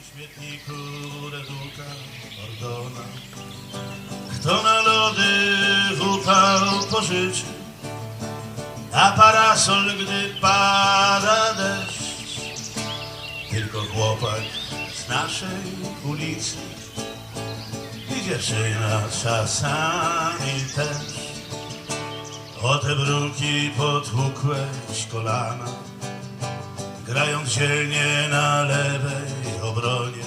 śmietniku reduka Ordona. Kto na lody w upał pożyczy A parasol, gdy pada deszcz. Tylko chłopak z naszej ulicy. I dziewczyna czasami też. O te bruki potłukłeś kolana grając dzielnie na lewej obronie.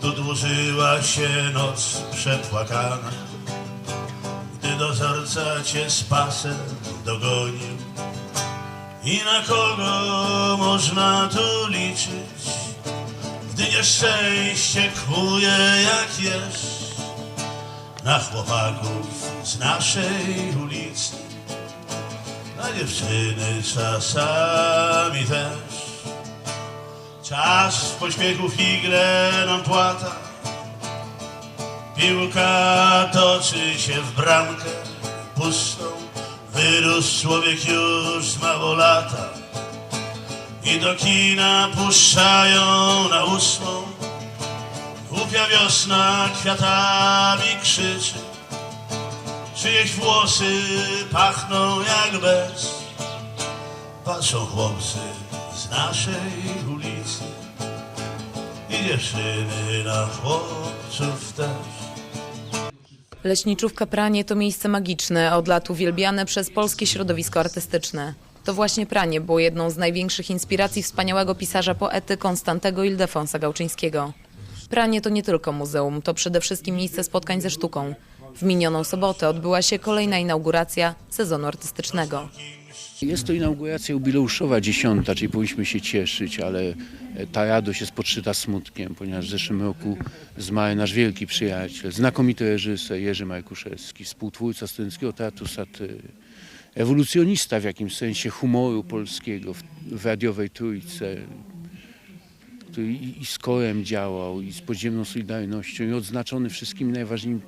Tu dłużyła się noc przepłakana, gdy dozorca cię z pasem dogonił. I na kogo można tu liczyć, gdy nieszczęście kłuje jak jest na chłopaków z naszej ulicy na dziewczyny czasami też. Czas w pośpiechu figle nam płata, piłka toczy się w bramkę pustą, wyrósł człowiek już z mało lata. I do kina puszczają na ósmą. Głupia wiosna kwiatami krzyczy, Czyjeś włosy pachną jak bez. Patrzą chłopcy z naszej ulicy. I dziewczyny na chłopców też Leśniczówka Pranie to miejsce magiczne, od lat uwielbiane przez polskie środowisko artystyczne. To właśnie Pranie było jedną z największych inspiracji wspaniałego pisarza poety Konstantego Ildefonsa Gałczyńskiego. Pranie to nie tylko muzeum, to przede wszystkim miejsce spotkań ze sztuką. W minioną sobotę odbyła się kolejna inauguracja sezonu artystycznego. Jest to inauguracja jubileuszowa dziesiąta, czyli powinniśmy się cieszyć, ale ta radość jest podszyta smutkiem, ponieważ w zeszłym roku zmarł nasz wielki przyjaciel, znakomity reżyser Jerzy Markuszewski, współtwórca Studenckiego Teatru Satyry, ewolucjonista w jakimś sensie humoru polskiego w, w radiowej trójce, który i, i z korem działał, i z podziemną Solidarnością, i odznaczony wszystkimi najważniejszymi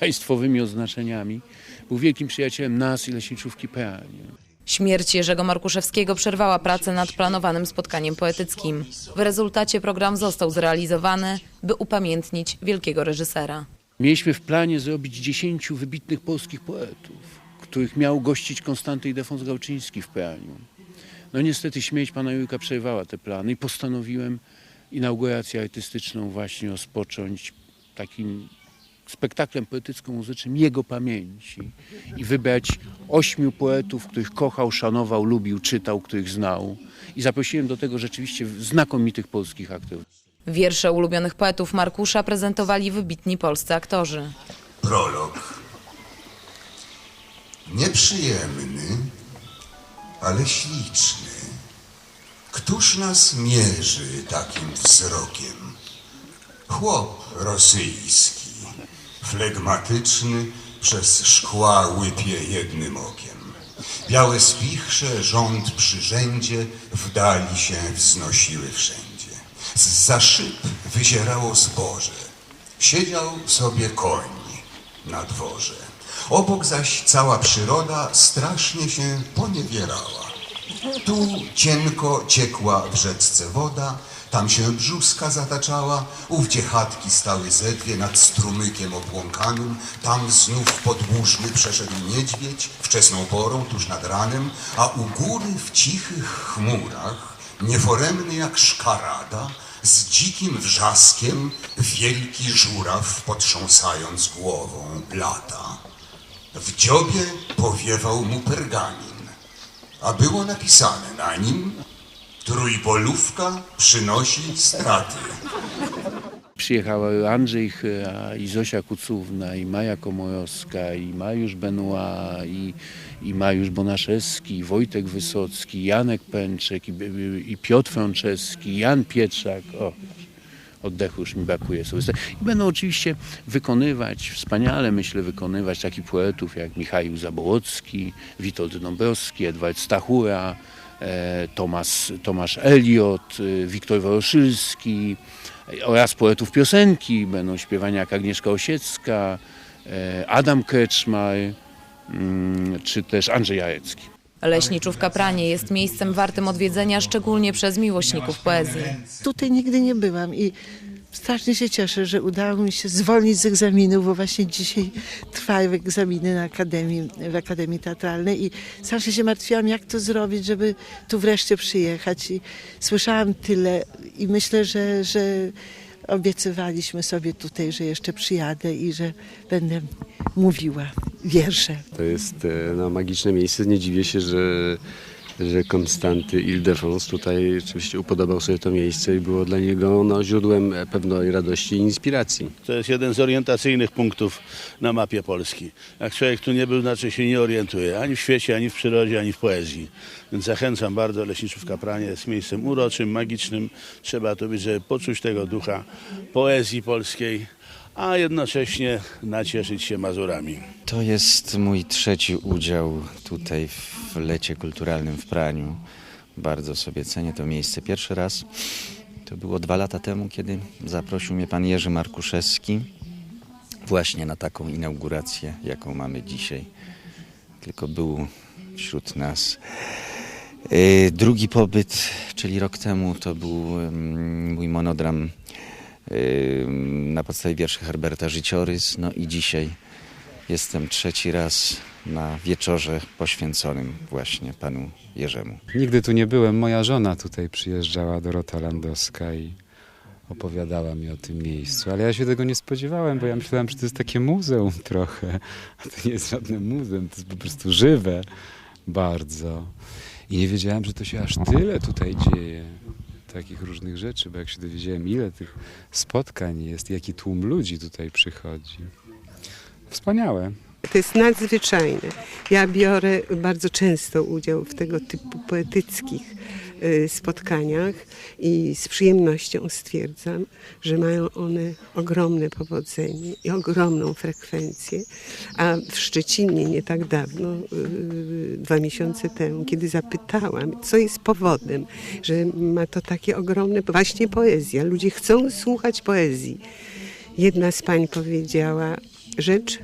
państwowymi oznaczeniami. Był wielkim przyjacielem nas i leśniczówki Pranie. Śmierć Jerzego Markuszewskiego przerwała pracę nad planowanym spotkaniem poetyckim. W rezultacie program został zrealizowany, by upamiętnić wielkiego reżysera. Mieliśmy w planie zrobić dziesięciu wybitnych polskich poetów, których miał gościć Konstanty Idefons Gałczyński w Praniu. No niestety śmierć pana Jurka przerwała te plany i postanowiłem inaugurację artystyczną właśnie rozpocząć takim spektaklem poetycko-muzycznym jego pamięci i wybrać ośmiu poetów, których kochał, szanował, lubił, czytał, których znał. I zaprosiłem do tego rzeczywiście znakomitych polskich aktorów. Wiersze ulubionych poetów Markusza prezentowali wybitni polscy aktorzy. Prolog. Nieprzyjemny, ale śliczny. Któż nas mierzy takim wzrokiem? Chłop rosyjski, flegmatyczny, przez szkła łypie jednym okiem. Białe spichrze, rząd przy rzędzie, w dali się wznosiły wszędzie. Z szyb wyzierało zboże. Siedział sobie koń na dworze. Obok zaś cała przyroda strasznie się poniewierała. Tu cienko ciekła w rzeczce woda, tam się brzuska zataczała, ówdzie chatki stały ze dwie nad strumykiem obłąkanym, tam znów podłużny przeszedł niedźwiedź, wczesną porą, tuż nad ranem, a u góry w cichych chmurach, nieforemny jak szkarada, z dzikim wrzaskiem wielki żuraw potrząsając głową lata. W dziobie powiewał mu pergamin, a było napisane na nim Trójbolówka przynosi straty. Przyjechały Andrzej Chyra i Zosia Kucówna i Maja Komorowska i Mariusz Benoit i, i Mariusz Bonaszewski, i Wojtek Wysocki, Janek Pęczek i, i Piotr Frączewski, Jan Pietrzak. O, oddechu już mi brakuje sobie. I będą oczywiście wykonywać, wspaniale myślę wykonywać takich poetów jak Michał Zabołocki, Witold Dąbrowski, Edward Stachura, Tomasz, Tomasz Eliot, e, Wiktor Woroszylski e, oraz poetów piosenki. Będą śpiewania jak Agnieszka Osiecka, e, Adam Kreczmar mm, czy też Andrzej Jarecki. Leśniczówka Pranie jest miejscem wartym odwiedzenia, szczególnie przez miłośników poezji. Tutaj nigdy nie byłam i strasznie się cieszę, że udało mi się zwolnić z egzaminów, bo właśnie dzisiaj trwają egzaminy na akademii, w Akademii Teatralnej i strasznie się martwiłam, jak to zrobić, żeby tu wreszcie przyjechać. I słyszałam tyle i myślę, że, że obiecywaliśmy sobie tutaj, że jeszcze przyjadę i że będę mówiła wiersze. To jest e, no, magiczne miejsce. Nie dziwię się, że, że Konstanty Ildefons tutaj oczywiście upodobał sobie to miejsce i było dla niego no, źródłem pewnej radości i inspiracji. To jest jeden z orientacyjnych punktów na mapie Polski. Jak człowiek tu nie był, znaczy się nie orientuje ani w świecie, ani w przyrodzie, ani w poezji. Więc zachęcam bardzo. Leśniczówka Pranie jest miejscem uroczym, magicznym. Trzeba tu być, żeby poczuć tego ducha poezji polskiej, a jednocześnie nacieszyć się Mazurami. To jest mój trzeci udział tutaj w lecie kulturalnym w Praniu. Bardzo sobie cenię to miejsce. Pierwszy raz to było dwa lata temu, kiedy zaprosił mnie pan Jerzy Markuszewski właśnie na taką inaugurację, jaką mamy dzisiaj. Tylko był wśród nas. E, Drugi pobyt, czyli rok temu, to był mm, mój monodram na podstawie wierszy Herberta Życiorys. No i dzisiaj jestem trzeci raz na wieczorze poświęconym właśnie panu Jerzemu. Nigdy tu nie byłem. Moja żona tutaj przyjeżdżała, Dorota Landowska i opowiadała mi o tym miejscu. Ale ja się tego nie spodziewałem, bo ja myślałem, że to jest takie muzeum trochę. A to nie jest żadne muzeum, to jest po prostu żywe bardzo. I nie wiedziałem, że to się aż tyle tutaj dzieje. Takich różnych rzeczy, bo jak się dowiedziałem, ile tych spotkań jest, jaki tłum ludzi tutaj przychodzi. Wspaniałe. To jest nadzwyczajne. Ja biorę bardzo często udział w tego typu poetyckich spotkaniach i z przyjemnością stwierdzam, że mają one ogromne powodzenie i ogromną frekwencję. A w Szczecinie nie tak dawno, y, dwa miesiące temu, kiedy zapytałam, co jest powodem, że ma to takie ogromne, właśnie poezja. Ludzie chcą słuchać poezji. Jedna z pań powiedziała rzecz,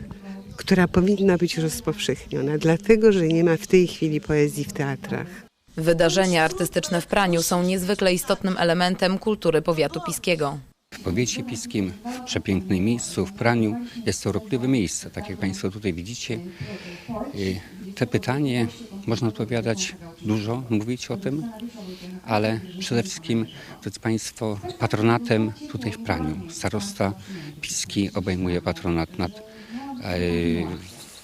która powinna być rozpowszechniona, dlatego że nie ma w tej chwili poezji w teatrach. Wydarzenia artystyczne w Praniu są niezwykle istotnym elementem kultury powiatu piskiego. W powiecie piskim, w przepięknym miejscu, w praniu, jest to urokliwe miejsce. Tak jak Państwo tutaj widzicie, Y, te pytanie można odpowiadać dużo, mówić o tym, ale przede wszystkim, drodzy Państwo, patronatem tutaj w praniu. Starosta Piski obejmuje patronat nad e,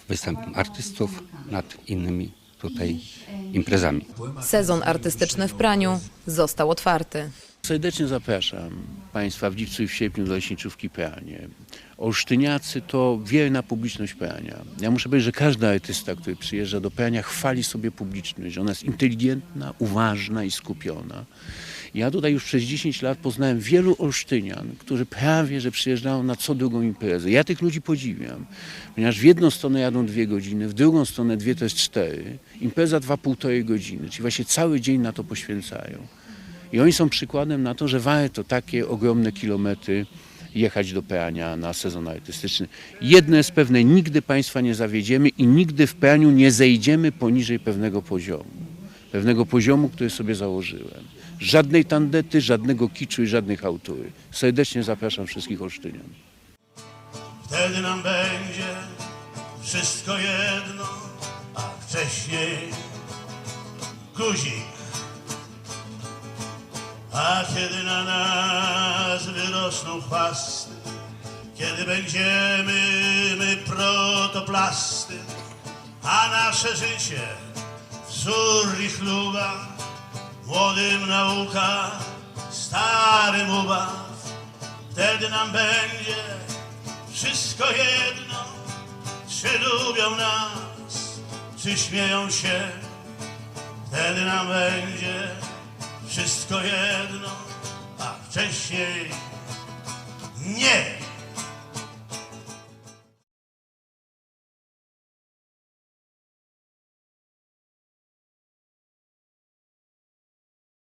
występem artystów, nad innymi tutaj imprezami. Sezon artystyczny w Praniu został otwarty. Serdecznie zapraszam Państwa w lipcu i w sierpniu do Leśniczówki Pranie. Olsztyniacy to wierna publiczność Prania. Ja muszę powiedzieć, że każdy artysta, który przyjeżdża do Prania, chwali sobie publiczność, że ona jest inteligentna, uważna i skupiona. Ja tutaj już przez 10 lat poznałem wielu Olsztynian, którzy prawie, że przyjeżdżają na co drugą imprezę. Ja tych ludzi podziwiam, ponieważ w jedną stronę jadą dwie godziny, w drugą stronę dwie to jest cztery. Impreza trwa półtorej godziny, czyli właśnie cały dzień na to poświęcają. I oni są przykładem na to, że warto takie ogromne kilometry jechać do Prania na sezon artystyczny. Jedno jest pewne, nigdy Państwa nie zawiedziemy i nigdy w Praniu nie zejdziemy poniżej pewnego poziomu. Pewnego poziomu, który sobie założyłem. Żadnej tandety, żadnego kiczu i żadnych autury. Serdecznie zapraszam wszystkich Olsztynian. Wtedy nam będzie wszystko jedno, a wcześniej guzik. A kiedy na nas wyrosną chwasty, kiedy będziemy my protoplasty, a nasze życie wzór i chluba, młodym nauka, starym ubaw, wtedy nam będzie wszystko jedno, czy lubią nas, czy śmieją się, wtedy nam będzie wszystko jedno, a wcześniej nie.